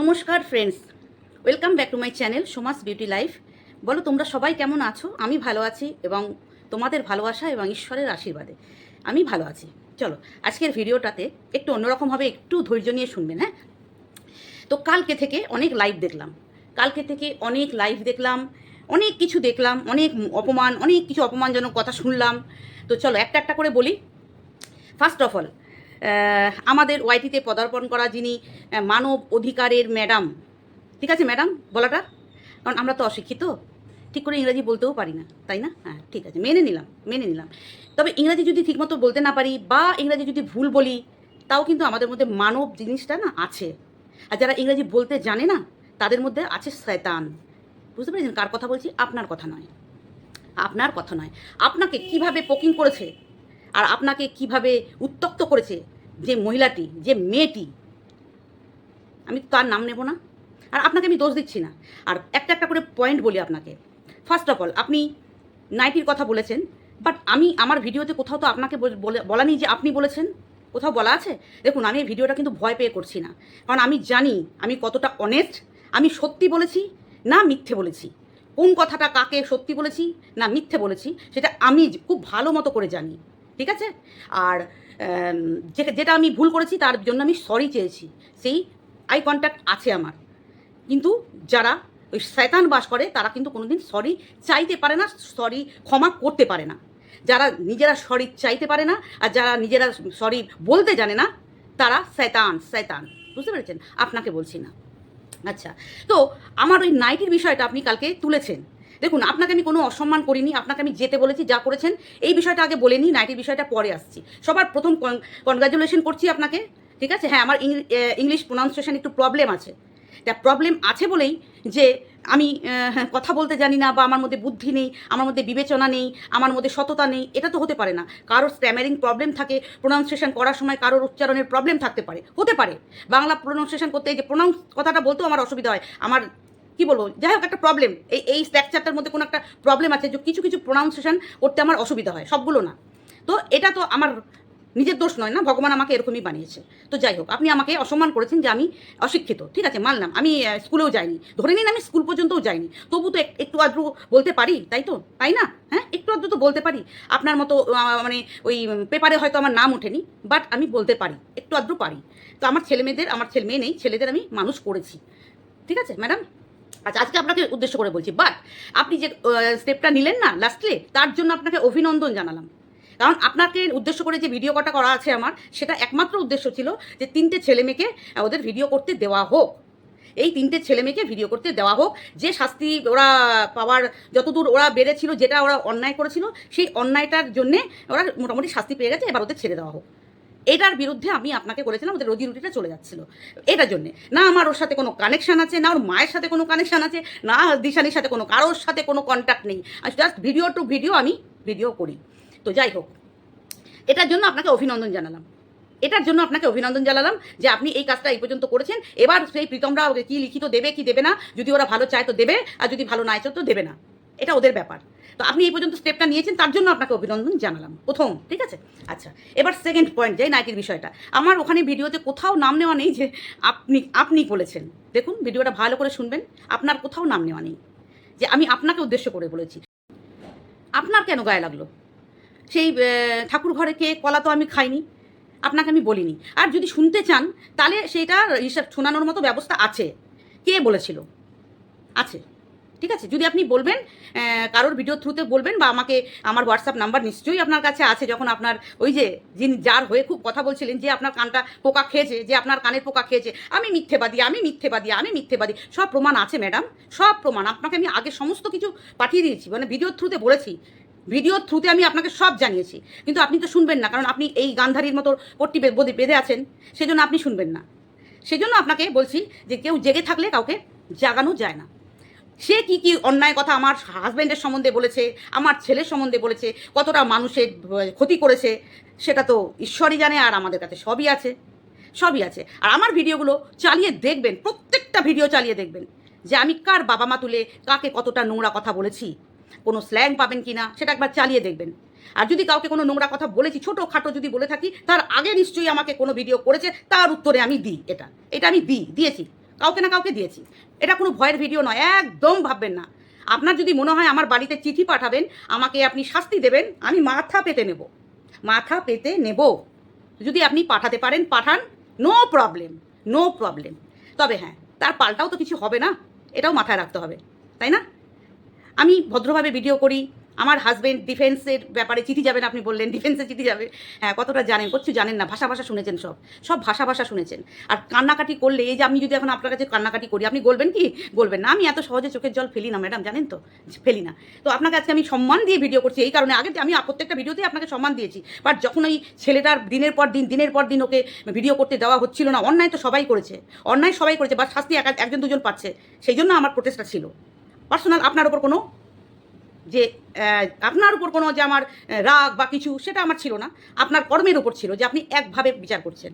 নমস্কার friends welcome back to my channel Soma's beauty life বলো, তোমরা সবাই কেমন আছো? আমি ভালো আছি এবং তোমাদের ভালোবাসা এবং ঈশ্বরের আশীর্বাদে আমি ভালো আছি। চলো, আজকের ভিডিওটাতে একটু অন্যরকমভাবে একটু ধৈর্য নিয়ে শুনবেন হ্যাঁ? তো কালকে থেকে অনেক লাইভ দেখলাম। কালকে থেকে অনেক লাইভ দেখলাম, অনেক কিছু দেখলাম, অনেক অপমান, অনেক কিছু অপমানজনক কথা শুনলাম। তো চলো, একটা একটা করে বলি। ফার্স্ট অফ অল আমাদের ওয়াইটিতে পদার্পণ করা যিনি মানব অধিকারের ম্যাডাম। ঠিক আছে ম্যাডাম? বলাটা? কারণ আমরা তো অশিক্ষিত। ঠিক করে ইংরাজি বলতেও পারি না, তাই না? হ্যাঁ ঠিক আছে, মেনে নিলাম মেনে নিলাম। তবে ইংরাজি যদি ঠিকমতো বলতে না পারি বা ইংরাজি যদি ভুল বলি, তাও কিন্তু আমাদের মধ্যে মানব জিনিসটা না আছে। আর যারা ইংরাজি বলতে জানে না, তাদের মধ্যে আছে শয়তান। বুঝতে পেরেছেন কার কথা বলছি? আপনার কথা নয়। আপনার কথা নয়। আপনাকে কীভাবে পোকিং করেছে? আর আপনাকে কীভাবে উত্তক্ত করেছে যে মহিলাটি, যে মেয়েটি? আমি তার নাম নেব না। আর আপনাকে আমি দোষ দিচ্ছি না। আর একটা একটা করে পয়েন্ট বলি আপনাকে। ফার্স্ট অফ অল আপনি নাইটির কথা বলেছেন বাট আমি আমার ভিডিওতে কোথাও তো আপনাকে বল- নেই যে আপনি বলেছেন। কোথাও বলা আছে? দেখুন, আমি এই ভিডিওটা কিন্তু ভয় পেয়ে করছি না। কারণ আমি জানি, আমি কতটা অনেস্ট আমি সত্যি বলেছি না মিথ্যে বলেছি? কোন কথাটা কাকে সত্যি বলেছি না মিথ্যে বলেছি, সেটা আমি খুব ভালো মতো করে জানি। ঠিক আছে? আর যেটা আমি ভুল করেছি তার জন্য আমি সরি চেয়েছি। সেই আই কন্ট্যাক্ট আছে আমার। কিন্তু যারা ওই শয়তান বাস করে, তারা কিন্তু কোনোদিন সরি চাইতে পারে না সরি ক্ষমা করতে পারে না। যারা নিজেরা সরি চাইতে পারে না, আর যারা নিজেরা সরি বলতে জানে না, তারা শয়তান শয়তান। বুঝতে পেরেছেন? আপনাকে বলছি না। আচ্ছা তো আমার ওই নাইটির বিষয়টা আপনি কালকে তুলেছেন। দেখুন, আপনাকে আমি কোনো অসম্মান করিনি, আপনাকে আমি যেতে বলেছি, যা করেছেন, এই বিষয়টা আগে বলে নিই নাইটির বিষয়টা পরে আসছি। সবার প্রথম কনগ্রাচুলেশন করছি আপনাকে, ঠিক আছে? হ্যাঁ আমার ইংলিশ প্রোনাউন্সিয়েশন একটু প্রবলেম আছে। তা প্রবলেম আছে বলেই যে, আমি কথা বলতে জানি না বা আমার মধ্যে বুদ্ধি নেই, আমার মধ্যে বিবেচনা নেই, আমার মধ্যে সততা নেই, এটা তো হতে পারে না। কারোর স্ট্যামারিং প্রবলেম থাকে প্রোনাউন্সিয়েশন করার সময় কারোর উচ্চারণের প্রবলেম থাকতে পারে, হতে পারে। বাংলা প্রোনাউন্সিয়েশন করতে এই যে প্রোনাউন্স কথাটা বলতেও আমার অসুবিধা হয়, আমার কি বলব? যাই হোক, একটা প্রবলেম এই এই স্ট্রাকচারটার মধ্যে কোনো একটা প্রবলেম আছে যে কিছু কিছু প্রোনাউন্সিয়েশন করতে আমার অসুবিধা হয়, সবগুলো না। তো এটা তো আমার নিজের দোষ নয় না, ভগবান আমাকে এরকমই বানিয়েছে। তো যাই হোক, আপনি আমাকে অসম্মান করেছেন যে আমি অশিক্ষিত, ঠিক আছে, মানলাম, আমি স্কুলেও যাইনি। ধরে নিন আমি স্কুল পর্যন্তও যাইনি। তবু তো একটু আদ্রু বলতে পারি, তাই তো? তাই না? হ্যাঁ একটু আদ্রু তো বলতে পারি। আপনার মতো মানে ওই পেপারে হয়তো আমার নাম ওঠেনি বাট আমি বলতে পারি, একটু আদ্রু পারি। তো আমার ছেলে মেয়েদের আমার ছেলে মেয়ে নেই, ছেলেদের আমি মানুষ করেছি। ঠিক আছে ম্যাডাম আচ্ছা আজকে আপনাকে উদ্দেশ্য করে বলছি বাট আপনি যে স্টেপটা নিলেন না লাস্টে তার জন্য আপনাকে অভিনন্দন জানালাম। কারণ আপনাকে উদ্দেশ্য করে যে ভিডিও কটা করা আছে আমার, সেটা একমাত্র উদ্দেশ্য ছিল যে তিনটে ছেলে মেয়েকে ওদের ভিডিও করতে দেওয়া হোক। এই তিনটে ছেলে মেয়েকে ভিডিও করতে দেওয়া হোক। যে শাস্তি ওরা পাওয়ার, যতদূর ওরা বেড়েছিল, যেটা ওরা অন্যায় করেছিল, সেই অন্যায়টার জন্যে ওরা মোটামুটি শাস্তি পেয়ে গেছে, এবার ওদের ছেড়ে দেওয়া হোক। এটার বিরুদ্ধে আমি আপনাকে বলেছিলাম ওদের রোজি রুটিটা চলে যাচ্ছিল। এটার জন্যে। না আমার ওর সাথে কোনো কানেকশান আছে, না ওর মায়ের সাথে কোনো কানেকশান আছে, না দিশানির সাথে কোনো, কারোর সাথে কোনো কন্ট্যাক্ট নেই। আর জাস্ট ভিডিও টু ভিডিও আমি ভিডিও করি। তো যাই হোক, এটার জন্য আপনাকে অভিনন্দন জানালাম। এটার জন্য আপনাকে অভিনন্দন জানালাম যে আপনি এই কাজটা এই পর্যন্ত করেছেন। এবার সেই প্রীতমরা কি লিখিত দেবে, কি দেবে না, যদি ওরা ভালো চায় তো দেবে, আর যদি ভালো না চায় তো দেবে না। এটা ওদের ব্যাপার। তো আপনি এই পর্যন্ত স্টেপটা নিয়েছেন, তার জন্য আপনাকে অভিনন্দন জানালাম। প্রথম, ঠিক আছে? আচ্ছা এবার সেকেন্ড পয়েন্ট যাই নাইটির বিষয়টা। আমার ওখানে ভিডিওতে কোথাও নাম নেওয়া নেই যে আপনি আপনি বলেছেন। দেখুন, ভিডিওটা ভালো করে শুনবেন, আপনার কোথাও নাম নেওয়া নেই। যে আমি আপনাকে উদ্দেশ্য করে বলেছি। আপনার কেন গায়ে লাগল? সেই ঠাকুর ঘরে কে, কলা তো আমি খাইনি, আপনাকে আমি বলিনি। আর যদি শুনতে চান, তাহলে সেইটা হিসাব শোনানোর মতো ব্যবস্থা আছে। কে বলেছিল? আছে। ঠিক আছে? যদি আপনি বলবেন কারোর ভিডিও থ্রুতে বলবেন বা আমাকে আমার হোয়াটসঅ্যাপ নাম্বার নিশ্চয়ই আপনার কাছে আছে যখন আপনার ওই যে যিনি যার হয়ে খুব কথা বলছিলেন যে আপনার কানটা পোকা খেয়েছে, যে আপনার কানের পোকা খেয়েছে, আমি মিথ্যেবাদী আমি মিথ্যেবাদী আমি মিথ্যেবাদী, সব প্রমাণ আছে ম্যাডাম সব প্রমাণ। আপনাকে আমি আগে সমস্ত কিছু পাঠিয়ে দিয়েছি মানে ভিডিওর থ্রুতে বলেছি। ভিডিওর থ্রুতে আমি আপনাকে সব জানিয়েছি। কিন্তু আপনি তো শুনবেন না, কারণ আপনি এই গান্ধারীর মতো পট্টি বে- বেঁধে বেঁধে আছেন, সেজন্য আপনি শুনবেন না। সেজন্য আপনাকে বলছি যে কেউ জেগে থাকলে কাউকে জাগানো যায় না। সে কি কি অন্যায় কথা আমার হাজব্যান্ডের সম্বন্ধে বলেছে, আমার ছেলের সম্বন্ধে বলেছে, কতটা মানুষের ক্ষতি করেছে, সেটা তো ঈশ্বরই জানে আর আমাদের কাছে সবই আছে সবই আছে। আর আমার ভিডিওগুলো চালিয়ে দেখবেন, প্রত্যেকটা ভিডিও চালিয়ে দেখবেন, যে আমি কার বাবা মা তুলে কাকে কতটা নোংরা কথা বলেছি, কোনো স্ল্যাং পাবেন কি না সেটা একবার চালিয়ে দেখবেন। আর যদি কাউকে কোনো নোংরা কথা বলেছি ছোটো খাটো যদি বলে থাকি, তার আগে নিশ্চয়ই আমাকে কোনো ভিডিও করেছে, তার উত্তরে আমি দিই এটা এটা আমি দিই, দিয়েছি। কাউকে না কাউকে দিয়েছি। এটা কোনো ভয়ের ভিডিও নয়, একদম ভাববেন না। আপনার যদি মনে হয় আমার বাড়িতে চিঠি পাঠাবেন, আমাকে আপনি শাস্তি দেবেন, আমি মাথা পেতে নেব। মাথা পেতে নেব। যদি আপনি পাঠাতে পারেন, পাঠান নো প্রবলেম নো প্রবলেম তবে হ্যাঁ তার পাল্টাও তো কিছু হবে না, এটাও মাথায় রাখতে হবে, তাই না? আমি ভদ্রভাবে ভিডিও করি আমার হাজবেন্ড ডিফেন্সের ব্যাপারে চিঠি যাবেন আপনি বললেন ডিফেন্সে চিঠি যাবে। হ্যাঁ কতটা জানেন কিছু জানেন না, ভাষা ভাষা শুনেছেন সব সব ভাষা ভাষা শুনেছেন। আর কান্নাকাটি করলে, এই যে আমি যদি এখন আপনার কাছে কান্নাকাটি করি, আপনি বলবেন কি? বলবেন না, আমি এত সহজে চোখের জল ফেলি না, ম্যাডাম, জানেন তো? ফেলি না। তো আপনাকে আজকে আমি সম্মান দিয়ে ভিডিও করছি, এই কারণে আগে আমি প্রত্যেকটা ভিডিওতেই আপনাকে সম্মান দিয়েছি। বাট যখন ওই ছেলেটার দিনের পর দিন, দিনের পর দিন ওকে ভিডিও করতে দেওয়া হচ্ছিল না, অন্যায় তো সবাই করেছে। অন্যায় সবাই করেছে বা শাস্তি এক, একজন দুজন পাচ্ছে। সেই জন্য আমার প্রোটেস্টটা ছিল। পার্সোনাল আপনার ওপর কোনো যে আপনার উপর কোনো যে আমার রাগ বা কিছু, সেটা আমার ছিল না। আপনার কর্মের উপর ছিল যে আপনি একভাবে বিচার করছেন।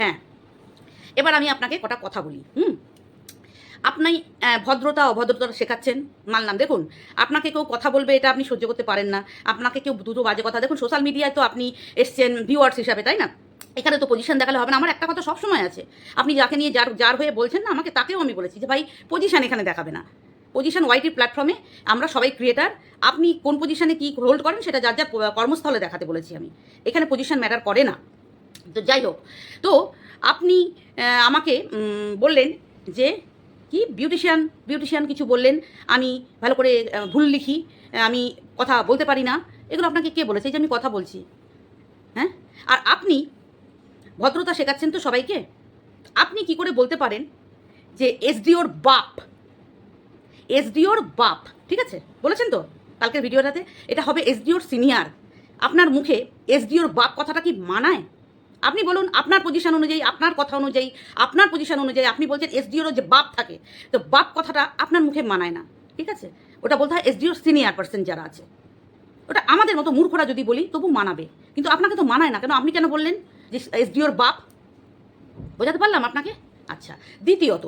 হ্যাঁ। এবার আমি আপনাকে কটা কথা বলি, হুম? আপনি ভদ্রতা, অভদ্রতা শেখাচ্ছেন মানলাম দেখুন, আপনাকে কেউ কথা বলবে, এটা আপনি সহ্য করতে পারেন না। আপনাকে কেউ দুটো বাজে কথা, দেখুন সোশ্যাল মিডিয়ায় তো আপনি এসছেন ভিউয়ার্স হিসাবে, তাই না? এখানে তো পজিশন দেখালে হবে না, আমার একটা কথা সবসময় আছে। আপনি যাকে নিয়ে যার যার হয়ে বলছেন না, আমাকে তাকেও আমি বলেছি যে, ভাই পজিশন এখানে দেখাবে না। পজিশন ওয়াইটি প্ল্যাটফর্মে আমরা সবাই ক্রিয়েটার আপনি কোন পজিশনে কী হোল্ড করেন সেটা যার যার কর্মস্থলে দেখাতে বলেছি আমি। এখানে পজিশন ম্যাটার করে না। তো যাই হোক, তো আপনি আমাকে বললেন যে, কি? বিউটিশিয়ান বিউটিশিয়ান কিছু বললেন, আমি ভালো করে ভুল লিখি আমি কথা বলতে পারি না। এগুলো আপনাকে কে বলেছে? এই যে আমি কথা বলছি। হ্যাঁ? আর আপনি ভদ্রতা শেখাচ্ছেন তো সবাইকে। আপনি কি করে বলতে পারেন যে এসডিওর বাপ এসডিওর বাপ, ঠিক আছে? বলেছেন তো কালকের ভিডিওটাতে? এটা হবে এসডিওর সিনিয়র। আপনার মুখে এসডিওর বাপ কথাটা কি মানায়? আপনি বলুন, আপনার পজিশন অনুযায়ী, আপনার কথা অনুযায়ী, আপনার পজিশন অনুযায়ী আপনি বলছেন এসডিওরও যে বাপ থাকে, তো বাপ কথাটা আপনার মুখে মানায় না, ঠিক আছে? ওটা বলতে হয় এসডিওর সিনিয়র পার্সন যারা আছে। ওটা আমাদের মতো মূর্খরা যদি বলি, তবু মানাবে। কিন্তু আপনাকে তো মানায় না, কেন আপনি কেন বললেন যে এসডিওর বাপ? বোঝাতে পারলাম আপনাকে? আচ্ছা দ্বিতীয়ত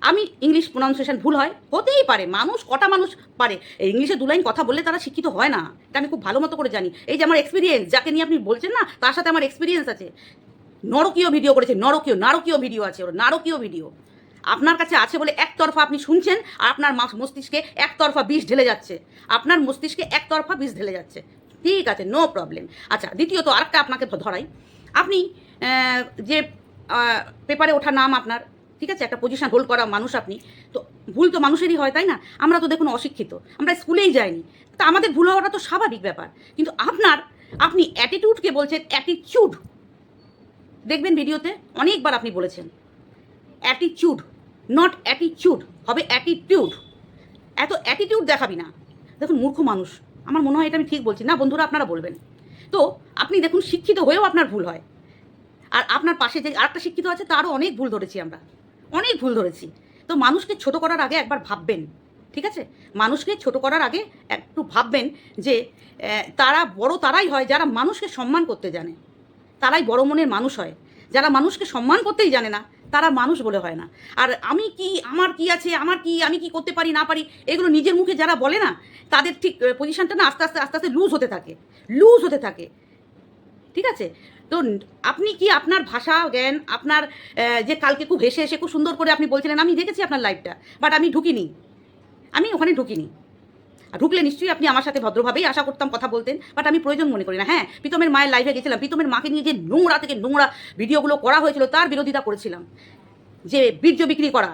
আমি ইংলিশ প্রোনাউন্সিয়েশন ভুল হয়, হতেই পারে, মানুষ, কটা মানুষ পারে। ইংলিশে দু লাইন কথা বললে তারা শিক্ষিত হয় না। এটা আমি খুব ভালো মতো করে জানি। এই যে আমার এক্সপিরিয়েন্স যাকে নিয়ে আপনি বলছেন না, তার সাথে আমার এক্সপিরিয়েন্স আছে। নরকীয় ভিডিও করেছে, নরকীয়, নারকীয় ভিডিও আছে ওর, নারকীয় ভিডিও আপনার কাছে আছে বলে একতরফা আপনি শুনছেন, আর আপনার মাস- মস্তিষ্কে একতরফা বিষ ঢেলে যাচ্ছে। আপনার মস্তিষ্কে একতরফা বিষ ঢেলে যাচ্ছে। ঠিক আছে নো প্রবলেম আচ্ছা দ্বিতীয়ত আরেকটা আপনাকে ধরাই। আপনি যে পেপারে ওঠা নাম আপনার ঠিক আছে? একটা পজিশন হোল্ড করা মানুষ আপনি। তো ভুল তো মানুষেরই হয়, তাই না? আমরা তো দেখুন অশিক্ষিত। আমরা স্কুলেই যাইনি। তা আমাদের ভুল হওয়াটা তো স্বাভাবিক ব্যাপার। কিন্তু আপনার, আপনি অ্যাটিটিউডকে বলছেন অ্যাটিচিউড দেখবেন ভিডিওতে অনেকবার আপনি বলেছেন অ্যাটিচিউড নট অ্যাটিচিউড হবে অ্যাটিটিউড এত অ্যাটিটিউড দেখাবি না। দেখুন মূর্খ মানুষ। আমার মনে হয় এটা আমি ঠিক বলছি। না, বন্ধুরা, আপনারা বলবেন। তো আপনি দেখুন শিক্ষিত হয়েও আপনার ভুল হয়। আর আপনার পাশে যে আরেকটা শিক্ষিত আছে, তারও অনেক ভুল ধরেছি আমরা। অনেক ভুল ধরেছি। তো মানুষকে ছোট করার আগে একবার ভাববেন, ঠিক আছে? মানুষকে ছোট করার আগে একটু ভাববেন যে তারা বড় তারাই হয় যারা মানুষকে সম্মান করতে জানে। তারাই বড় মনের মানুষ হয়। যারা মানুষকে সম্মান করতেই জানে না, তারা মানুষ বলে হয় না। আর আমি কি, আমার কি আছে, আমার কি, আমি কি করতে পারি, না পারি, এগুলো নিজের মুখে যারা বলে না, তাদের ঠিক পজিশনটা না আস্তে আস্তে আস্তে আস্তে লুজ হতে থাকে। লুজ হতে থাকে। ঠিক আছে? তো আপনি কি আপনার ভাষা, জ্ঞান, আপনার যে কালকে খুব হেসে হেসে খুব সুন্দর করে আপনি বলছিলেন, আমি দেখেছি আপনার লাইভটা বাট আমি ঢুকিনি। আমি ওখানে ঢুকিনি। ঢুকলে নিশ্চয়ই আপনি আমার সাথে ভদ্রভাবেই আশা করতাম কথা বলতেন বাট আমি প্রয়োজন মনে করি না। হ্যাঁ প্রীতমের মায়ের লাইভে গেছিলাম, প্রীতমের মাকে নিয়ে যে নোংরা থেকে নোংরা ভিডিওগুলো করা হয়েছিল, তার বিরোধিতা করেছিলাম। যে বীর্য বিক্রি করা,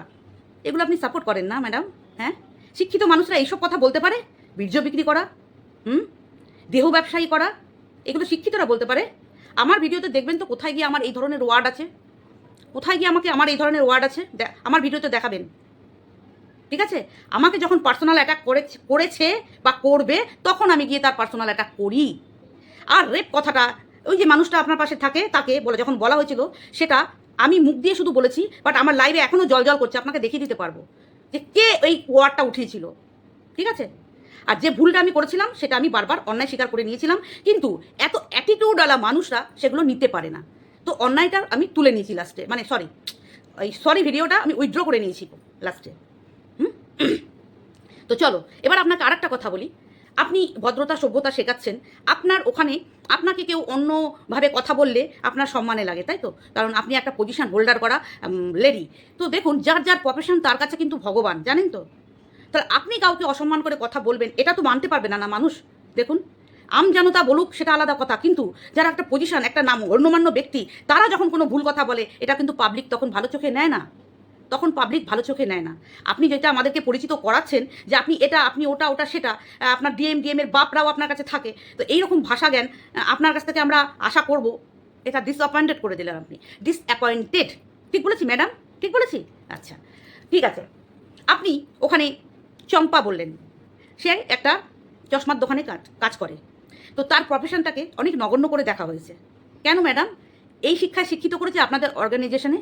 এগুলো আপনি সাপোর্ট করেন না ম্যাডাম হ্যাঁ? শিক্ষিত মানুষরা এইসব কথা বলতে পারে? বীর্য বিক্রি করা, হুম? দেহ ব্যবসায়ী করা, এগুলো শিক্ষিতরা বলতে পারে? আমার ভিডিওতে দেখবেন তো কোথায় গিয়ে আমার এই ধরনের ওয়ার্ড আছে? কোথায় গিয়ে আমাকে আমার এই ধরনের ওয়ার্ড আছে? আমার ভিডিওতে দেখাবেন। ঠিক আছে? আমাকে যখন পার্সোনাল অ্যাটাক করেছে করেছে বা করবে, তখন আমি গিয়ে তার পার্সোনাল অ্যাটাক করি। আর রেপ কথাটা, ওই যে মানুষটা আপনার পাশে থাকে, তাকে বলে, যখন বলা হয়েছিল, সেটা আমি মুখ দিয়ে শুধু বলেছি বাট আমার লাইভে এখনও জল জল করছে, আপনাকে দেখিয়ে দিতে পারব। যে কে এই ওয়ার্ডটা উঠিয়েছিল? ঠিক আছে? আর যে ভুলটা আমি করেছিলাম, সেটা আমি বারবার অন্যায় স্বীকার করে নিয়েছিলাম, কিন্তু এত অ্যাটিটিউডওয়ালা মানুষরা সেগুলো নিতে পারে না। তো অন্যায়টা আমি তুলে নিয়েছি লাস্টে মানে সরি ওই সরি ভিডিওটা আমি উইথড্র করে নিয়েছি লাস্টে তো চলো, এবার আপনাকে আরেকটা কথা বলি। আপনি ভদ্রতা, সভ্যতা শেখাচ্ছেন। আপনার ওখানে আপনাকে কেউ অন্যভাবে কথা বললে আপনার সম্মানে লাগে, তাই তো? কারণ আপনি একটা পজিশন হোল্ডার করা লেডি তো দেখুন, যার যার প্রফেশন তার কাছে কিন্তু ভগবান, জানেন তো? তাহলে আপনি কাউকে অসম্মান করে কথা বলবেন, এটা তো মানতে পারবে না না মানুষ। দেখুন, আম জনতা বলুক সেটা আলাদা কথা, কিন্তু যারা একটা পজিশন একটা নাম অন্যমান্য ব্যক্তি, তারা যখন কোনো ভুল কথা বলে, এটা কিন্তু পাবলিক তখন ভালো চোখে নেয় না। তখন পাবলিক ভালো চোখে নেয় না। আপনি যেটা আমাদেরকে পরিচিত করাচ্ছেন, যে আপনি এটা, আপনি ওটা ওটা, সেটা আপনার ডিএম ডিএম এর বাপরাও আপনার কাছে থাকে, তো এইরকম ভাষা জ্ঞান আপনার কাছ থেকে আমরা আশা করব, এটা ডিসঅ্যাপয়েন্টেড করে দিলেন আপনি। ডিসঅ্যাপয়েন্টেড ঠিক বলেছি ম্যাডাম ঠিক বলেছি? আচ্ছা ঠিক আছে। আপনি ওখানে চম্পা বললেন, সে একটা চশমার দোকানে কাজ করে। তো তার প্রফেশনটাকে অনেক নগণ্য করে দেখা হয়েছে। কেন ম্যাডাম এই শিক্ষায় শিক্ষিত করেছে আপনাদের অর্গানাইজেশনে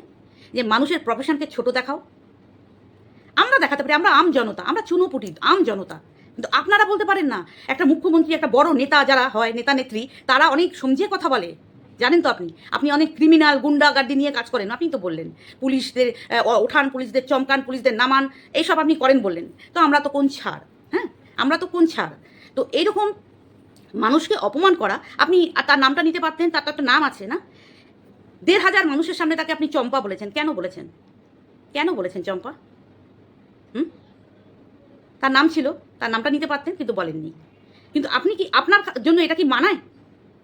যে মানুষের প্রফেশনকে ছোট দেখাও। আমরা দেখাতে পারি, আমরা আম জনতা, আমরা চুনোপুটি আম জনতা। কিন্তু আপনারা বলতে পারেন না, একটা মুখ্যমন্ত্রী, একটা বড় নেতা যারা হয় নেতা নেত্রী তারা অনেক সমঝিয়ে কথা বলে। জানেন তো আপনি? আপনি অনেক ক্রিমিনাল গুন্ডাগার্দি নিয়ে কাজ করেন। আপনি তো বললেন, পুলিশদের ওঠান পুলিশদের, চমকান পুলিশদের, নামান, এইসব আপনি করেন বললেন। তো আমরা তো কোন ছাড়? হ্যাঁ? আমরা তো কোন ছাড়? তো এইরকম মানুষকে অপমান করা, আপনি তার নামটা নিতে পারতেন, তার তো একটা নাম আছে না? দেড় হাজার মানুষের সামনে তাকে আপনি চম্পা বলেছেন। কেন বলেছেন? কেন বলেছেন চম্পা? হুম? তার নাম ছিল, তার নামটা নিতে পারতেন, কিন্তু বলেননি। কিন্তু আপনি কি, আপনার জন্য এটা কি মানায়?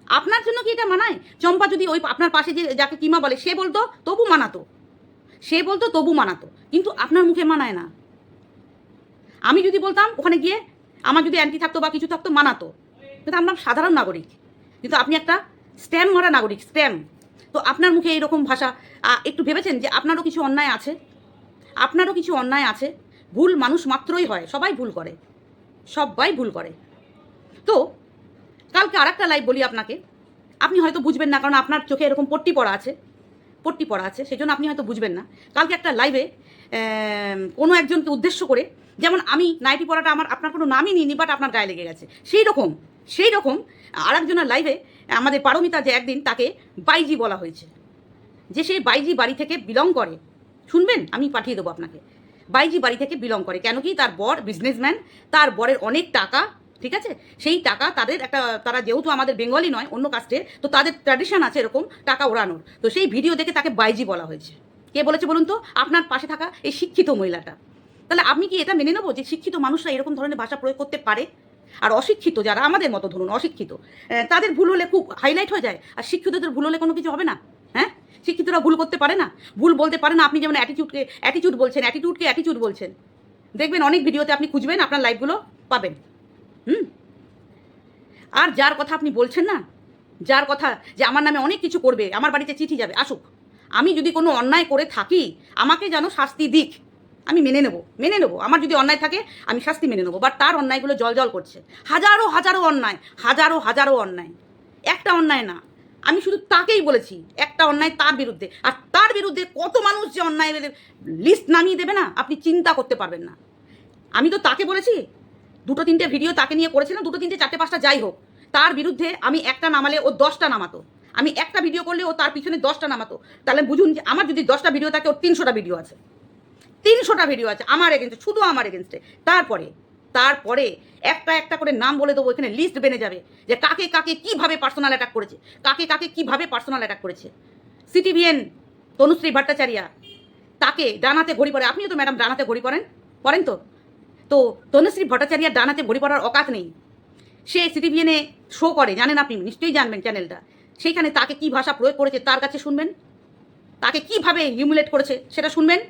আপনার জন্য কি এটা মানায়? চম্পা যদি ওই আপনার পাশে যে যাকে কিমা বলে, সে বলতো, তবু মানাতো। সে বলতো, তবু মানাতো। কিন্তু আপনার মুখে মানায় না। আমি যদি বলতাম, ওখানে গিয়ে আমার যদি অ্যান্টি থাকতো বা কিছু থাকতো, মানাতো। কিন্তু আমরা সাধারণ নাগরিক। কিন্তু আপনি একটা স্ট্যাম্প মারা নাগরিক, স্ট্যাম্প। তো আপনার মুখে এইরকম ভাষা একটু ভেবেছেন যে আপনারও কিছু অন্যায় আছে? আপনারও কিছু অন্যায় আছে? ভুল মানুষ মাত্রই হয়, সবাই ভুল করে। সবাই ভুল করে। তো কালকে আরেকটা লাইভ বলি আপনাকে। আপনি হয়তো বুঝবেন না, কারণ আপনার চোখে এরকম পট্টি পড়া আছে। পট্টি পড়া আছে সেই জন্য আপনি হয়তো বুঝবেন না। কালকে একটা লাইভে কোনো একজনকে উদ্দেশ্য করে, যেমন আমি নাইটি পড়াটা আমার, আপনার কোনো নামই নিইনি বাট আপনার গায়ে লেগে গেছে। সেই রকম সেই রকম আরেকজনের লাইভে আমাদের পারমিতা যে একদিন তাকে বাইজি বলা হয়েছে। যে সেই বাইজি বাড়ি থেকে বিলং করে। শুনবেন? আমি পাঠিয়ে দেবো আপনাকে। বাইজি বাড়ি থেকে বিলং করে। কেন কি? তার বর বিজনেসম্যান তার বরের অনেক টাকা ঠিক আছে? সেই টাকা তাদের একটা, তারা যেহেতু আমাদের বেঙ্গলি নয়, অন্য কাস্টের তো তাদের ট্র্যাডিশন আছে এরকম টাকা ওড়ানোর। তো সেই ভিডিও দেখে তাকে বাইজি বলা হয়েছে। কে বলেছে বলুন তো? আপনার পাশে থাকা এই শিক্ষিত মহিলাটা। তাহলে আপনি কি এটা মেনে নেব যে শিক্ষিত মানুষরা এরকম ধরনের ভাষা প্রয়োগ করতে পারে? আর অশিক্ষিত যারা, আমাদের মতো ধরুন, অশিক্ষিত তাদের ভুল হলে খুব হাইলাইট হয়ে যায়। আর শিক্ষিতদের ভুল হলে কোনো কিছু হবে না? হ্যাঁ? শিক্ষিতরা ভুল করতে পারে না? ভুল বলতে পারে না, আপনি যেমন অ্যাটিটিউডকে অ্যাটিটিউড বলছেন অ্যাটিটিউডকে অ্যাটিটিউড বলছেন। দেখবেন অনেক ভিডিওতে আপনি খুঁজবেন, আপনার লাইফগুলো পাবেন। হুম? আর যার কথা আপনি বলছেন না, যার কথা যে আমার নামে অনেক কিছু করবে, আমার বাড়িতে চিঠি যাবে, আসুক। আমি যদি কোনো অন্যায় করে থাকি, আমাকে যেন শাস্তি দিক, আমি মেনে নেব মেনে নেব। আমার যদি অন্যায় থাকে, আমি শাস্তি মেনে নেব। বাট তার অন্যায়গুলো জল জল করছে। হাজারো হাজারো অন্যায়, হাজারো হাজারো অন্যায়। একটা অন্যায় না। আমি শুধু তাকেই বলেছি, একটা অন্যায় তার বিরুদ্ধে। আর তার বিরুদ্ধে কত মানুষ যে অন্যায় লিস্ট নামিয়ে দেবে না, আপনি চিন্তা করতে পারবেন না। আমি তো তাকে বলেছি দুটো তিনটে ভিডিও তাকে নিয়ে করেছিলাম, দুটো তিনটে, চারটে, পাঁচটা, যাই হোক। তার বিরুদ্ধে আমি একটা নামালে ও দশটা নামাতো। আমি একটা ভিডিও করলে ও তার পিছনে দশটা নামাতো। তাহলে বুঝুন যে আমার যদি দশটা ভিডিও থাকে, ওর তিনশোটা ভিডিও আছে। তিনশোটা ভিডিও আছে, আমার এগেনস্টে শুধু আমার এগেনস্টে তারপরে তারপরে একটা একটা করে নাম বলে দেবো, এখানে লিস্ট বেনে যাবে যে কাকে কাকে কীভাবে পার্সোনাল অ্যাটাক করেছে, কাকে কাকে কীভাবে পার্সোনাল অ্যাটাক করেছে। সিটিভিএন তনুশ্রী ভট্টাচার্যা, তাকে ডানাতে ঘড়ি পড়ে আপনিও তো ম্যাডাম ডানাতে ঘড়ি পড়েন পড়েন তো? তো তনুশ্রী ভট্টাচার্যার ডানাতে ঘড়ি পড়ার অকাত নেই। সে সিটিভিএনে শো করে, জানেন আপনি? নিশ্চয়ই জানবেন চ্যানেলটা সেইখানে তাকে কি ভাষা প্রয়োগ করেছে তার কাছে শুনবেন? তাকে কীভাবে হিউমিলেট করেছে সেটা শুনবেন?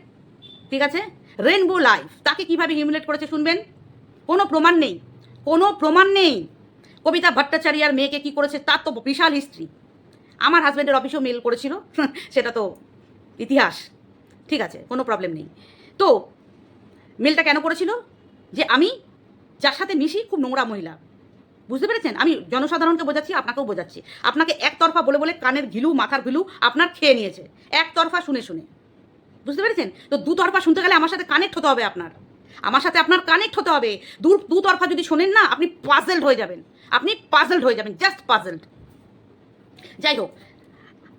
ঠিক আছে? রেনবো লাইফ তাকে কীভাবে হিউমিলেট করেছে শুনবেন? কোনো প্রমাণ নেই। কোনো প্রমাণ নেই। কবিতা ভট্টাচার্যার মেয়েকে কি করেছে তার তো বিশাল হিস্ট্রি আমার হাজব্যান্ডের অফিসেও মেল করেছিল। সেটা তো ইতিহাস। ঠিক আছে? কোনো প্রবলেম নেই। তো মেলটা কেন করেছিল? যে আমি যার সাথে মিশি খুব নোংরা মহিলা। বুঝতে পেরেছেন? আমি জনসাধারণকে বোঝাচ্ছি, আপনাকেও বোঝাচ্ছি। আপনাকে একতরফা বলে বলে কানের ঘিলু, মাথার ঘিলু আপনার খেয়ে নিয়েছে। একতরফা শুনে শুনে। বুঝতে পেরেছেন? তো দুতরফা শুনতে গেলে আমার সাথে কানেক্ট হতে হবে আপনার। আমার সাথে আপনার কানেক্ট হতে হবে। দু, দুতরফা যদি শোনেন না, আপনি পাজেলড হয়ে যাবেন। আপনি পাজেলড হয়ে যাবেন জাস্ট পাজেলড যাই হোক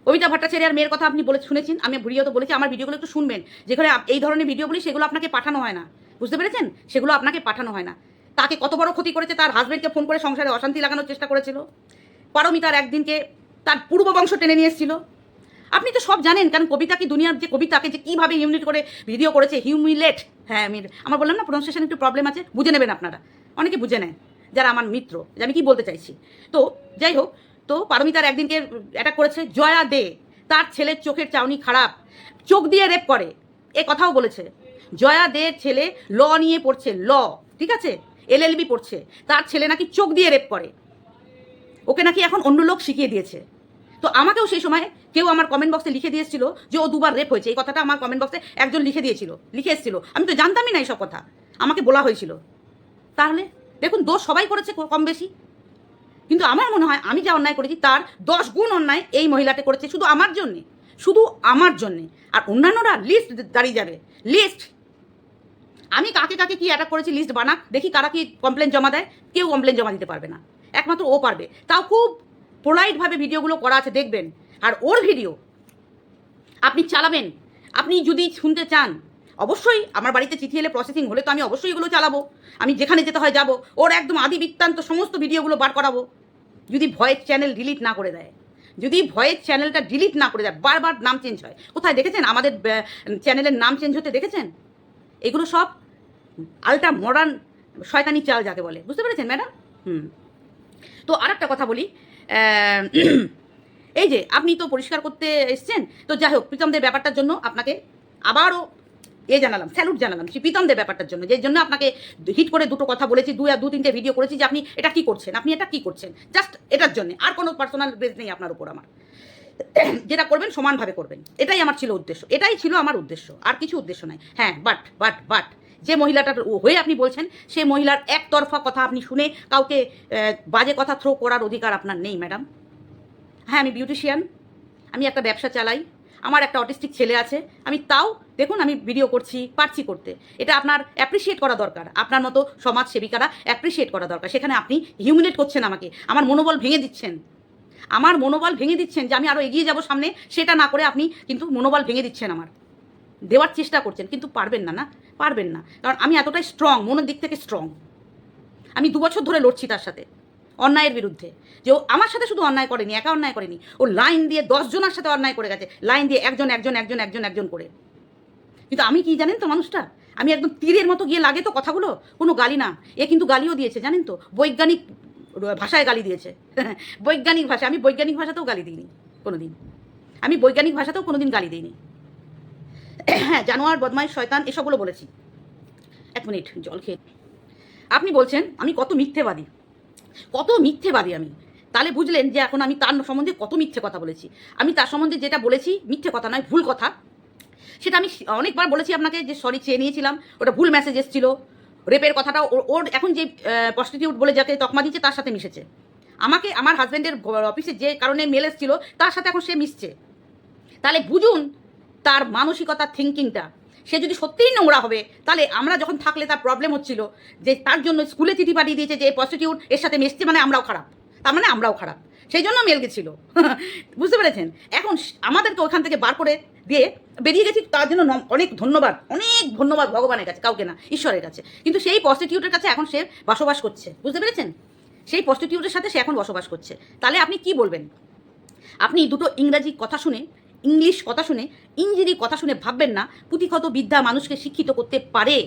কবিতা ভট্টাচার্যার মেয়ের কথা আপনি বলে শুনেছেন, আমি ভিডিও তো বলেছি, আমার ভিডিওগুলো একটু শুনবেন। যেখানে এই ধরনের ভিডিও ভিডিওগুলি সেগুলো আপনাকে পাঠানো হয় না। বুঝতে পেরেছেন? সেগুলো আপনাকে পাঠানো হয় না। তাকে কত বড় ক্ষতি করেছে, তার হাজবেন্ডকে ফোন করে সংসারে অশান্তি লাগানোর চেষ্টা করেছিল। পারমিতার একদিনকে তার পূর্ব বংশ টেনে নিয়ে এসেছিল। আপনি তো সব জানেন, কারণ কবিতা কি দুনিয়ার যে কবিতাকে যে কীভাবে ইউনিট করে ভিডিও করেছে হিউমিলেট হ্যাঁ আমি আমার বললাম না প্রনাউন্সিয়েশন একটু প্রবলেম আছে, বুঝে নেবেন আপনারা। অনেকে বুঝে নেন যারা আমার মিত্র, যে আমি কী বলতে চাইছি। তো, যাই হোক, তো পারমিতার একদিনকে অ্যাটাক করেছে, জয়া দে, তার ছেলের চোখের চাউনি খারাপ, চোখ দিয়ে রেপ করে, এ কথাও বলেছে। জয়া দে ছেলে ল নিয়ে পড়ছে, ল, ঠিক আছে? এলএলবি পড়ছে। তার ছেলে নাকি চোখ দিয়ে রেপ করে। ওকে নাকি এখন অন্য লোক শিখিয়ে দিয়েছে। তো আমাকেও সেই সময় কেউ আমার কমেন্ট বক্সে লিখে দিয়েছিল যে ও দুবার রেপ হয়েছে। এই কথাটা আমার কমেন্ট বক্সে একজন লিখে দিয়েছিল, লিখে এসেছিল। আমি তো জানতামই না এইসব কথা। আমাকে বলা হয়েছিল। তাহলে দেখুন, দোষ সবাই করেছে কম বেশি। কিন্তু আমার মনে হয়, আমি যা অন্যায় করেছি, তার দশ গুণ অন্যায় এই মহিলাটা করেছে শুধু আমার জন্যে। শুধু আমার জন্যে। আর অন্যান্যরা লিস্ট দাঁড়িয়ে যাবে। লিস্ট আমি কাকে কাকে কি অ্যাটাক করেছি লিস্ট বানাক, দেখি কারা কি কমপ্লেন জমা দেয়, কেউ কমপ্লেন জমা দিতে পারবে না। একমাত্র ও পারবে। তাও খুব পোলাইটভাবে ভিডিওগুলো করা আছে, দেখবেন। আর ওর ভিডিও আপনি চালাবেন। আপনি যদি শুনতে চান, অবশ্যই আমার বাড়িতে চিঠি এলে প্রসেসিং হলে তো আমি অবশ্যই এগুলো চালাবো। আমি যেখানে যেতে হয় যাব, ওর একদম আদি বৃত্তান্ত সমস্ত ভিডিওগুলো বার করাবো। যদি ভয়েস চ্যানেল ডিলিট না করে দেয়। যদি ভয়েস চ্যানেলটা ডিলিট না করে দেয়, বারবার নাম চেঞ্জ হয়। কোথায় দেখেছেন? আমাদের চ্যানেলের নাম চেঞ্জ হতে দেখেছেন? এগুলো সব আলট্রা মডার্ন শয়তানি চাল যাকে বলে। বুঝতে পেরেছেন, ম্যাডাম? হুম। তো আর একটা কথা বলি এই যে আপনি তো পরিষ্কার করতে এসছেন, তো যাই হোক, প্রীতমদের ব্যাপারটার জন্য আপনাকে আবারও এ জানালাম, স্যালুট জানালাম সেই প্রীতমদের ব্যাপারটার জন্য, যে জন্য আপনাকে হিট করে দুটো কথা বলেছি দু দু তিনটে ভিডিও করেছি যে আপনি এটা কি করছেন, আপনি এটা কি করছেন জাস্ট এটার জন্য, আর কোনো পার্সোনাল বেস নেই আপনার উপর আমার। যেটা করবেন, সমানভাবে করবেন, এটাই আমার ছিল উদ্দেশ্য, এটাই ছিল আমার উদ্দেশ্য, আর কিছু উদ্দেশ্য নাই। হ্যাঁ বাট বাট বাট যে মহিলাটার হয়ে আপনি বলছেন সেই মহিলার একতরফা কথা আপনি শুনে কাউকে বাজে কথা থ্রো করার অধিকার আপনার নেই ম্যাডাম হ্যাঁ আমি বিউটিশিয়ান আমি একটা ব্যবসা চালাই, আমার একটা অটিস্টিক ছেলে আছে, আমি তাও, দেখুন, আমি ভিডিও করছি, পারছি করতে। এটা আপনার অ্যাপ্রিসিয়েট করা দরকার। আপনার মতো সমাজ সেবিকারা অ্যাপ্রিসিয়েট করা দরকার। সেখানে আপনি হিউমিলেট করছেন আমাকে। আমার মনোবল ভেঙে দিচ্ছেন। আমার মনোবল ভেঙে দিচ্ছেন যে আমি আরও এগিয়ে যাব সামনে, সেটা না করে আপনি কিন্তু মনোবল ভেঙে দিচ্ছেন আমার। দেওয়ার চেষ্টা করছেন, কিন্তু পারবেন না না? পারবেন না। কারণ আমি এতটাই স্ট্রং মনের দিক থেকে স্ট্রং আমি দু বছর ধরে লড়ছি তার সাথে, অন্যায়ের বিরুদ্ধে। যে ও আমার সাথে শুধু অন্যায় করেনি, একা অন্যায় করেনি। ও লাইন দিয়ে দশজনের সাথে অন্যায় করে গেছে লাইন দিয়ে একজন একজন একজন একজন একজন করে। কিন্তু আমি কি জানেন তো মানুষটা? আমি একদম তীরের মতো গিয়ে লাগে তো কথাগুলো? কোনো গালি না। এ কিন্তু গালিও দিয়েছে, জানেন তো? বৈজ্ঞানিক ভাষায় গালি দিয়েছে। বৈজ্ঞানিক ভাষা আমি বৈজ্ঞানিক ভাষাতেও গালি দিইনি কোনো দিন আমি বৈজ্ঞানিক ভাষাতেও কোনো দিন গালি দিইনি। জানোয়ার, বদমাইশ, শয়তান, এসবগুলো বলেছি। এক মিনিট, জল খেয়ে আপনি বলছেন, আমি কত মিথ্যেবাদী। কত মিথ্যেবাদী আমি। তাহলে বুঝলেন যে এখন আমি তার সম্বন্ধে কত মিথ্যে কথা বলেছি। আমি তার সম্বন্ধে যেটা বলেছি, মিথ্যে কথা নয়, ভুল কথা। সেটা আমি অনেকবার বলেছি আপনাকে যে সরি চেয়ে নিয়েছিলাম, ওটা ভুল মেসেজ এসেছিল। রেপের কথাটা ওর এখন যে প্রস্টিটিউট বলে যাকে তকমা দিচ্ছে, তার সাথে মিশেছে। আমাকে আমার হাজব্যান্ডের অফিসে যে কারণে মেল এসেছিল, তার সাথে এখন সে মিশছে। তাহলে বুঝুন তার মানসিকতা থিঙ্কিংটা সে যদি সত্যিই নোংরা হবে, তাহলে আমরা যখন থাকলে তার প্রবলেম হচ্ছিল যে তার জন্য স্কুলে চিঠি পাঠিয়ে দিয়েছে যে প্রস্টিটিউট এর সাথে মিশছে মানে আমরাও খারাপ। তার মানে আমরাও খারাপ। সেই জন্য মেল গেছিল। বুঝতে পেরেছেন? এখন আমাদেরকে ওখান থেকে বার করে দিয়ে বেরিয়ে গেছি। তার জন্য অনেক ধন্যবাদ অনেক ধন্যবাদ ভগবানের কাছে, কাউকে না, ঈশ্বরের কাছে। কিন্তু সেই প্রস্টিটিউটের কাছে এখন সে বসবাস করছে। বুঝতে পেরেছেন? সেই প্রস্টিটিউটের সাথে সে এখন বসবাস করছে। তাহলে আপনি কি বলবেন? আপনি দুটো ইংরাজি কথা শুনে ইংলিশ কথা শুনে ইঞ্জিরি কথা শুনে ভাববেন না, পুঁথিগত বিদ্যা মানুষকে শিক্ষিত করতে পারে।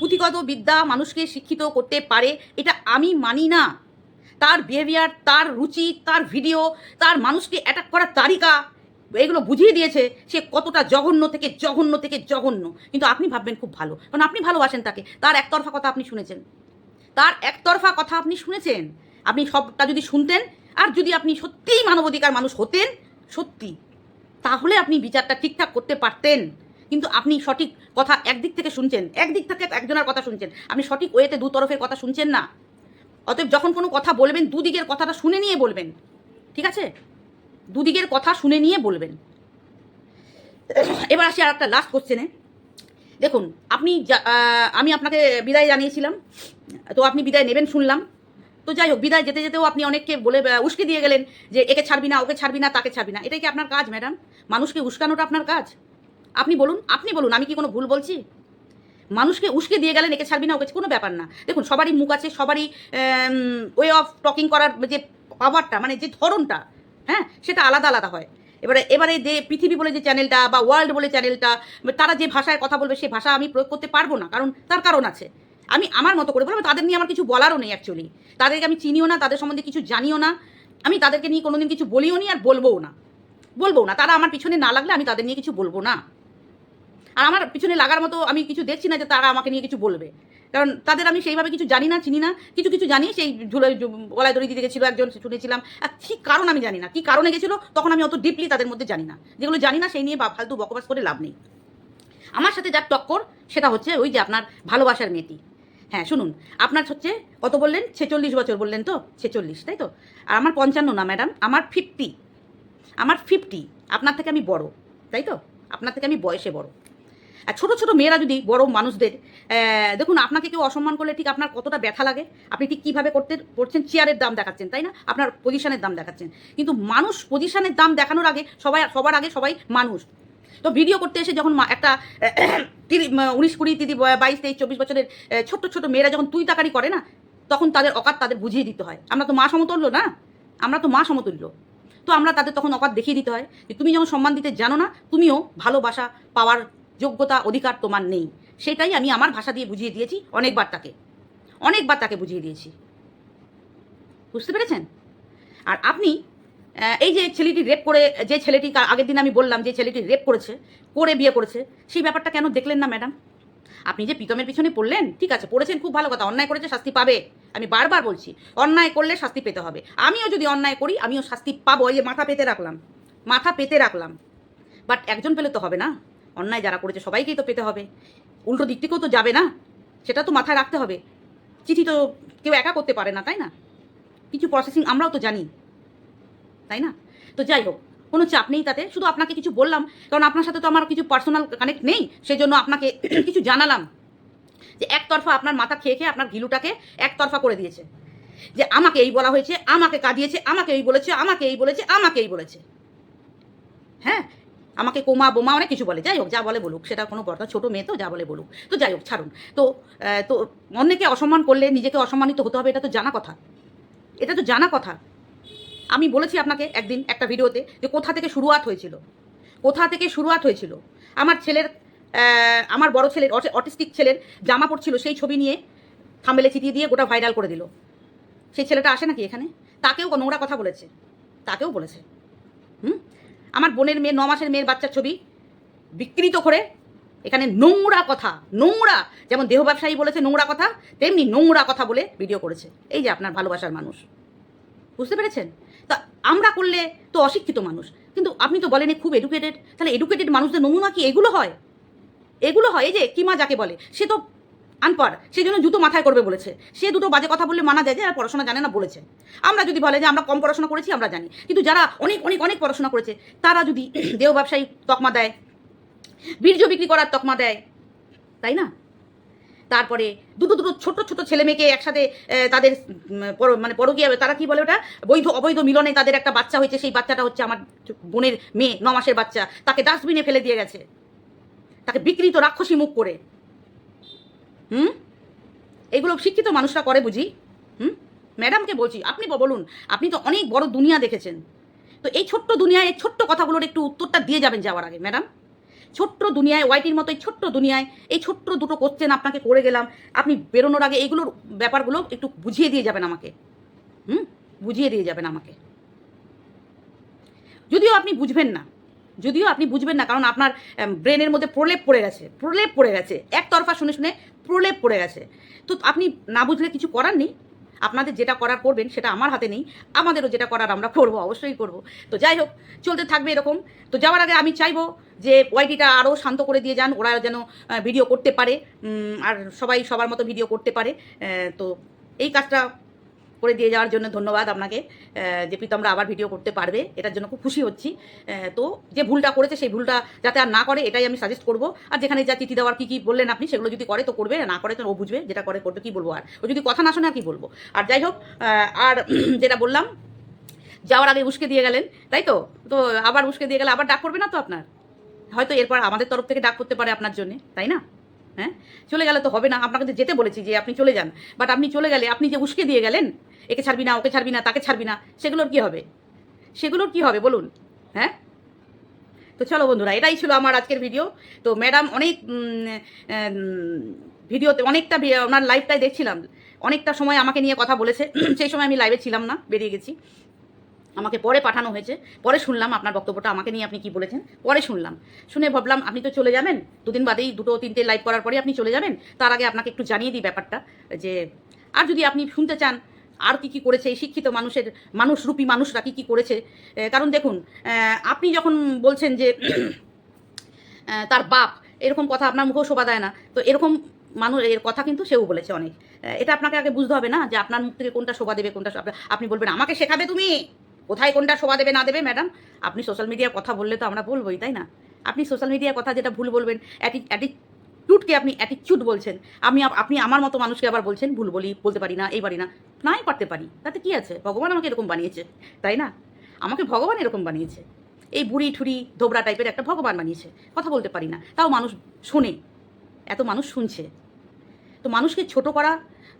পুঁথিগত বিদ্যা মানুষকে শিক্ষিত করতে পারে, এটা আমি মানি না। তার বিহেভিয়ার তার রুচি, তার ভিডিও তার মানুষকে অ্যাটাক করার তালিকা এগুলো বুঝিয়ে দিয়েছে সে কতটা জঘন্য থেকে জঘন্য থেকে জঘন্য। কিন্তু আপনি ভাববেন খুব ভালো, কারণ আপনি ভালোবাসেন তাকে। তার একতরফা কথা আপনি শুনেছেন। তার একতরফা কথা আপনি শুনেছেন। আপনি সবটা যদি শুনতেন, আর যদি আপনি সত্যিই মানবাধিকার মানুষ হতেন, সত্যি। তাহলে আপনি বিচারটা ঠিকঠাক করতে পারতেন। কিন্তু আপনি সঠিক কথা একদিক থেকে শুনছেন, একদিক থেকে একজনের কথা শুনছেন। আপনি সঠিক ওয়েতে দু তরফের কথা শুনছেন না। অতএব যখন কোনো কথা বলবেন, দুদিকের কথাটা শুনে নিয়ে বলবেন। ঠিক আছে? দুদিকের কথা শুনে নিয়ে বলবেন। এবার আসি আর একটা লাস্ট কোশ্চেনে দেখুন, আপনি আমি আপনাকে বিদায় জানিয়েছিলাম। তো আপনি বিদায় নেবেন, শুনলাম। তো যাই হোক, বিদায় যেতে যেতেও আপনি অনেককে বলে উস্কে দিয়ে গেলেন যে একে ছাড়বি না, ওকে ছাড়বি না, তাকে ছাড়বি না। এটাই কি আপনার কাজ, ম্যাডাম? মানুষকে উস্কানোটা আপনার কাজ? আপনি বলুন আপনি বলুন, আমি কি কোনো ভুল বলছি? মানুষকে উস্কে দিয়ে গেলেন, একে ছাড়বি না, ওকে কোনো ব্যাপার না। দেখুন, সবারই মুখ আছে, সবারই ওয়ে অফ টকিং করার যে পাওয়ারটা মানে যে ধরনটা হ্যাঁ সেটা আলাদা আলাদা হয়। এবারে এবারে যে পৃথিবী বলে যে চ্যানেলটা বা ওয়ার্ল্ড বলে চ্যানেলটা তারা যে ভাষায় কথা বলবে সেই ভাষা আমি প্রয়োগ করতে পারব না, কারণ তার কারণ আছে। আমি আমার মতো করে বলব তাদের নিয়ে আমার কিছু বলারও নেই অ্যাকচুয়ালি তাদেরকে আমি চিনিও না, তাদের সম্বন্ধে কিছু জানিও না। আমি তাদেরকে নিয়ে কোনোদিন কিছু বলিও নি আর বলবোও না। বলব না, তারা আমার পিছনে না লাগলে আমি তাদের নিয়ে কিছু বলব না। আর আমার পিছনে লাগার মতো আমি কিছু দেখছি না যে তারা আমাকে নিয়ে কিছু বলবে। কারণ তাদের আমি সেইভাবে কিছু জানি না, চিনি না। কিছু কিছু জানি, সেই ঝুলে গলায় দড়ি দিতে গেছিল একজন শুনেছিলাম। আর কী কারণ আমি জানি না, কী কারণে গেছিল, তখন আমি অত ডিপলি তাদের মধ্যে জানি না। যেগুলো জানি না, সেই নিয়ে বা ফালতু বকবাস করে লাভ নেই। আমার সাথে যার টক্কর, সেটা হচ্ছে ওই যে আপনার ভালোবাসার মেয়েটি। হ্যাঁ শুনুন। আপনার হচ্ছে কত বললেন? ছেচল্লিশ বছর বললেন তো? ছেচল্লিশ, তাই তো? আর আমার পঞ্চান্ন না, ম্যাডাম? আমার ফিফটি আমার ফিফটি আপনার থেকে আমি বড়, তাই তো? আপনার থেকে আমি বয়সে বড়। আর ছোটো ছোটো মেয়েরা যদি বড় মানুষদের দেখুন, আপনাকে কেউ অসম্মান করলে ঠিক আপনার কতটা ব্যথা লাগে? আপনি ঠিক কীভাবে করতে করছেন চেয়ারের দাম দেখাচ্ছেন, তাই না? আপনার পজিশনের দাম দেখাচ্ছেন। কিন্তু মানুষ পজিশনের দাম দেখানোর আগে সবাই, সবার আগে সবাই মানুষ। তো ভিডিও করতে এসে যখন একটা তিরি উনিশ কুড়ি তিরি বাইশ, তেইশ, চব্বিশ বছরের ছোট্ট ছোট মেয়েরা যখন তুই তাকারি করে না, তখন তাদের অকাত তাদের বুঝিয়ে দিতে হয়। আমরা তো মা সমতুল্য না? আমরা তো মা সমতুল্য। তো আমরা তাদের তখন অকাত দেখিয়ে দিতে হয় যে তুমি যখন সম্মান দিতে জানো না, তুমিও ভালোবাসা পাওয়ার যোগ্যতা, অধিকার তোমার নেই। সেটাই আমি আমার ভাষা দিয়ে বুঝিয়ে দিয়েছি অনেকবার তাকে। অনেকবার তাকে বুঝিয়ে দিয়েছি। বুঝতে পেরেছেন? আর আপনি এই যে ছেলেটি রেপ করে, যে ছেলেটি আগের দিন আমি বললাম যে ছেলেটি রেপ করেছে, করে বিয়ে করেছে, সেই ব্যাপারটা কেন দেখলেন না ম্যাডাম আপনি যে প্রীতমের পিছনে পড়লেন, ঠিক আছে, পড়েছেন, খুব ভালো কথা, অন্যায় করেছে, শাস্তি পাবে। আমি বারবার বলছি, অন্যায় করলে শাস্তি পেতে হবে। আমিও যদি অন্যায় করি, আমিও শাস্তি পাবো, এই যে মাথা পেতে রাখলাম, মাথা পেতে রাখলাম। বাট একজন পেলে তো হবে না। অন্যায় যারা করেছে, সবাইকেই তো পেতে হবে। উল্টো দিক থেকেও তো যাবে না। সেটা তো মাথায় রাখতে হবে। চিঠি তো কেউ একা করতে পারে না, তাই না? কিছু প্রসেসিং আমরাও তো জানি। তাই না? তো যাই হোক, কোনো চাপ নেই তাতে। শুধু আপনাকে কিছু বললাম, কারণ আপনার সাথে তো আমার কিছু পার্সোনাল কানেক্ট নেই সেই জন্য আপনাকে কিছু জানালাম। যে একতরফা আপনার মাথা খেয়ে খেয়ে আপনার ঘিলুটাকে একতরফা করে দিয়েছে। যে আমাকে এই বলা হয়েছে, আমাকে কাঁদিয়েছে, আমাকে এই বলেছে, আমাকে এই বলেছে, আমাকে এই বলেছে। হ্যাঁ? আমাকে কোমা বোমা অনেক কিছু বলে। যাই হোক, যা বলে বলুক, সেটা কোনো কথা ছোটো মেয়ে তো যা বলে বলুক। তো যাই হোক, ছাড়ুন। তো তো অন্যকে অসম্মান করলে নিজেকে অসম্মানিত হতে হবে, এটা তো জানা কথা। এটা তো জানা কথা। আমি বলেছি আপনাকে একদিন একটা ভিডিওতে যে কোথা থেকে শুরুয়াত হয়েছিল। কোথা থেকে শুরুয়াত হয়েছিল? আমার ছেলের আমার বড় ছেলের অটিস্টিক ছেলের জামা পড়ছিল, সেই ছবি নিয়ে থামেলে চিটিয়ে দিয়ে গোটা ভাইরাল করে দিল। সেই ছেলেটা আসে নাকি এখানে? তাকেও নোংরা কথা বলেছে। তাকেও বলেছে। হুম? আমার বোনের মেয়ে, ন মাসের মেয়ের বাচ্চার ছবি বিকৃত করে এখানে নোংরা কথা, নোংরা, যেমন দেহ ব্যবসায়ী বলেছে নোংরা কথা, তেমনি নোংরা কথা বলে ভিডিও করেছে। এই যে আপনার ভালোবাসার মানুষ। বুঝতে পেরেছেন? আমরা করলে তো অশিক্ষিত মানুষ। কিন্তু আপনি তো বলেন খুব এডুকেটেড তাহলে এডুকেটেড মানুষদের নমুনা কি? এগুলো হয়? এগুলো হয়? এই যে কিমা যাকে বলে, সে তো আনপার সেই জন্য জুতো মাথায় করবে বলেছে। সে দুটো বাজে কথা বললে মানা যায় যে আর পড়াশোনা জানে না বলেছে। আমরা যদি বলে যে আমরা কম পড়াশোনা করেছি, আমরা জানি। কিন্তু যারা অনেক অনেক অনেক পড়াশোনা করেছে, তারা যদি দেহ ব্যবসায়ী তকমা দেয়, বীর্য বিক্রি করার তকমা দেয়, তাই না? তারপরে দুটো দুটো ছোট ছোট ছেলে মেয়েকে একসাথে তাদের মানে পরকীয়া, তারা কি বলে ওটা? বৈধ, অবৈধ মিলনে তাদের একটা বাচ্চা হয়েছে, সেই বাচ্চাটা হচ্ছে আমার বোনের মেয়ে, ন মাসের বাচ্চা। তাকে ডাস্টবিনে ফেলে দিয়ে গেছে। তাকে বিকৃত রাক্ষসী মুখ করে। হুম? এগুলো শিক্ষিত মানুষরা করে বুঝি? হুম? ম্যাডামকে বলছি, আপনি বলুন, আপনি তো অনেক বড় দুনিয়া দেখেছেন। তো এই ছোট্ট দুনিয়ায়, এই ছোট্ট কথাগুলোর একটু উত্তরটা দিয়ে যাবেন যাওয়ার আগে, ম্যাডাম। ছোট্ট দুনিয়ায়, ওয়াইটির মতো এই ছোট্ট দুনিয়ায় এই ছোট্ট দুটো কোশ্চেন আপনাকে করে গেলাম। আপনি বেরোনোর আগে এইগুলোর ব্যাপারগুলো একটু বুঝিয়ে দিয়ে যাবেন আমাকে। হুম? বুঝিয়ে দিয়ে যাবেন আমাকে। যদিও আপনি বুঝবেন না। যদিও আপনি বুঝবেন না, কারণ আপনার ব্রেনের মধ্যে প্রলেপ পড়ে গেছে। প্রলেপ পড়ে গেছে। একতরফা শুনে শুনে প্রলেপ পড়ে গেছে। তো আপনি না বুঝলে কিছু করার নেই। আপনাদের যেটা করার করবেন সেটা আমার হাতে নেই। আমাদেরও যেটা করার আমরা করব, অবশ্যই করব। তো যাই হোক, চলতে থাকবে এরকম। তো যাওয়ার আগে আমি চাইব যে ওয়াইটিটা আরও শান্ত করে দিয়ে যান, ওরা যেন ভিডিও করতে পারে আর সবাই সবার মতো ভিডিও করতে পারে তো এই কাজটা করে দিয়ে যাওয়ার জন্য ধন্যবাদ আপনাকে যে প্রীতমরা আবার ভিডিও করতে পারবে, এটার জন্য খুব খুশি হচ্ছি তো যে ভুলটা করেছে সেই ভুলটা যাতে আর না করে, এটাই আমি সাজেস্ট করব। আর যেখানে যা চিঠি দেওয়ার কী কী বললেন আপনি, সেগুলো যদি করে তো করবে না করে তো ও বুঝবে যেটা করে করবে, কী বলব আর। ও যদি কথা না শোনে আর কী বলব। আর যাই হোক আর যেটা বললাম, যাওয়ার আগে উস্কে দিয়ে গেলেন, তাই তো? তো আবার উস্কে দিয়ে গেলে আবার ডাক করবে না তো আপনার? হয়তো এরপর আমাদের তরফ থেকে ডাক করতে পারে আপনার জন্যে, তাই না? হ্যাঁ? চলে গেলে তো হবে না আপনাকে তো যেতে বলেছি যে আপনি চলে যান। বাট আপনি চলে গেলে, আপনি যে উস্কে দিয়ে গেলেন, একে ছাড়বি না, ওকে ছাড়বি না, তাকে ছাড়বি না, সেগুলোর কি হবে? সেগুলোর কি হবে বলুন? হ্যাঁ? তো চলো বন্ধুরা, এটাই ছিল আমার আজকের ভিডিও তো ম্যাডাম অনেক ভিডিওতে অনেকটা ওনার লাইভটাই দেখছিলাম। অনেকটা সময় আমাকে নিয়ে কথা বলেছে। সেই সময় আমি লাইভে ছিলাম না, বেরিয়ে গেছি। আমাকে পরে পাঠানো হয়েছে। পরে শুনলাম আপনার বক্তব্যটা, আমাকে নিয়ে আপনি কি বলেছেন? পরে শুনলাম। শুনে ভাবলাম, আপনি তো চলে যাবেন? দুদিন বাদেই দুটো তিনটে লাইভ করার পরে আপনি চলে যাবেন? তার আগে আপনাকে একটু জানিয়ে দিই ব্যাপারটা, যে আর যদি আপনি শুনতে চান, আর কি কি করেছে এই শিক্ষিত মানুষের মানুষরূপী মানুষরা কি কি করেছে? কারণ দেখুন আপনি যখন বলছেন যে তার বাপ, এরকম কথা আপনার মুখেও শোভা দেয় না। তো এরকম মানুষ, এর কথা কিন্তু সেও বলেছে অনেক। এটা আপনাকে আগে বুঝতে হবে না যে আপনার মুখ থেকে কোনটা শোভা দেবে, কোনটা আপনি বলবেন, আমাকে শেখাবে তুমি? কোথায় কোনটা শোভা দেবে না দেবে ম্যাডাম আপনি সোশ্যাল মিডিয়ার কথা বললে তো আমরা বলবোই, তাই না? আপনি সোশ্যাল মিডিয়ার কথা যেটা ভুল বলবেন অ্যাটিটিউডকে আপনি অ্যাটিচিউড বলছেন, আমি আপনি আমার মতো মানুষকে আবার বলছেন, ভুল বলি, বলতে পারি না, এই পারি না, নাই পারতে পারি, তাতে কি আছে? ভগবান আমাকে এরকম বানিয়েছে, তাই না? আমাকে ভগবান এরকম বানিয়েছে, এই বুড়ি ঠুরি ধোবরা টাইপের একটা ভগবান বানিয়েছে, কথা বলতে পারি না, তাও মানুষ শোনে, এত মানুষ শুনছে, তো মানুষকে ছোট করা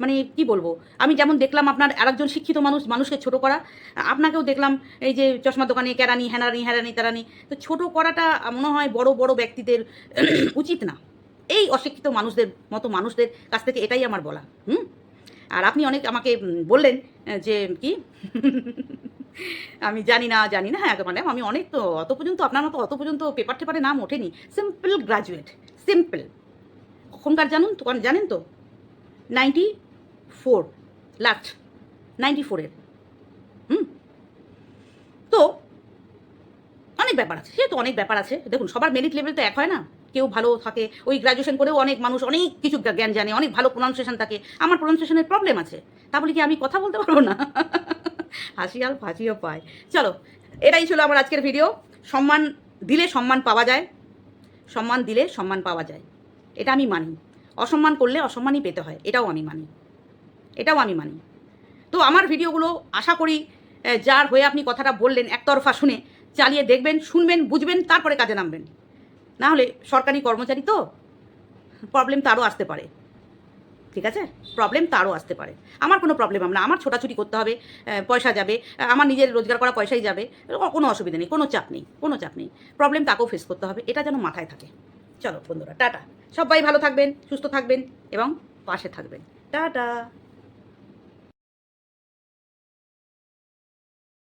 মানে কি বলব? আমি যেমন দেখলাম আপনার আরেকজন শিক্ষিত মানুষ, মানুষকে ছোট করা, আপনাকেও দেখলাম এই যে চশমা দোকানে কেরানি হ্যানানি হ্যারানি তেরানি, তো ছোট করাটা মনে হয় বড় বড় ব্যক্তিদের উচিত না। এই অশিক্ষিত মানুষদের মতো মানুষদের কাছ থেকে এটাই আমার বলা, হুম? আর আপনি অনেক আমাকে বললেন যে কি? আমি জানি না জানি না হ্যাঁ ম্যাডাম আমি অনেক তো অত পর্যন্ত আপনার মতো অত পর্যন্ত পেপার টেপারে নাম ওঠেনি। সিম্পল গ্রাজুয়েট সিম্পল কখনকার জানুন? তো জানেন তো? নাইনটি ফোর লাস্ট নাইনটি ফোরের হুম? তো, অনেক ব্যাপার আছে, সে তো অনেক ব্যাপার আছে। দেখুন, সবার মেরিট লেভেল তো এক হয় না। কেউ ভালো থাকে, ওই গ্র্যাজুয়েশন করেও অনেক মানুষ অনেক কিছু জ্ঞান জানে, অনেক ভালো প্রোনাউন্সিয়েশন থাকে। আমার প্রোনাউন্সিয়েশনের প্রবলেম আছে। তা বলে কি আমি কথা বলতে পারব না? হাসি আর ফাঁসিও পায়। চলো, এটাই ছিল আমার আজকের ভিডিও সম্মান দিলে সম্মান পাওয়া যায়। সম্মান দিলে সম্মান পাওয়া যায়। এটা আমি মানি। অসম্মান করলে অসম্মানই পেতে হয়। এটাও আমি মানি। এটাও আমি মানি। তো আমার ভিডিওগুলো আশা করি যার হয়ে আপনি কথাটা বললেন একতরফা শুনে চালিয়ে দেখবেন, শুনবেন, বুঝবেন, তারপরে কাজে নামবেন। না হলে সরকারি কর্মচারী তো প্রবলেম তারও আসতে পারে। ঠিক আছে? প্রবলেম তারও আসতে পারে। আমার কোনো প্রবলেম না। আমার ছোটাছুটি করতে হবে পয়সা যাবে আমার নিজের রোজগার করা পয়সাই যাবে কোনো অসুবিধা নেই, কোনো চাপ নেই, কোনো চাপ নেই। প্রবলেম তাকেও ফেস করতে হবে, এটা যেন মাথায় থাকে। চলো বন্ধুরা, টাটা। সবাই ভালো থাকবেন, সুস্থ থাকবেন এবং পাশে থাকবেন। টাটা।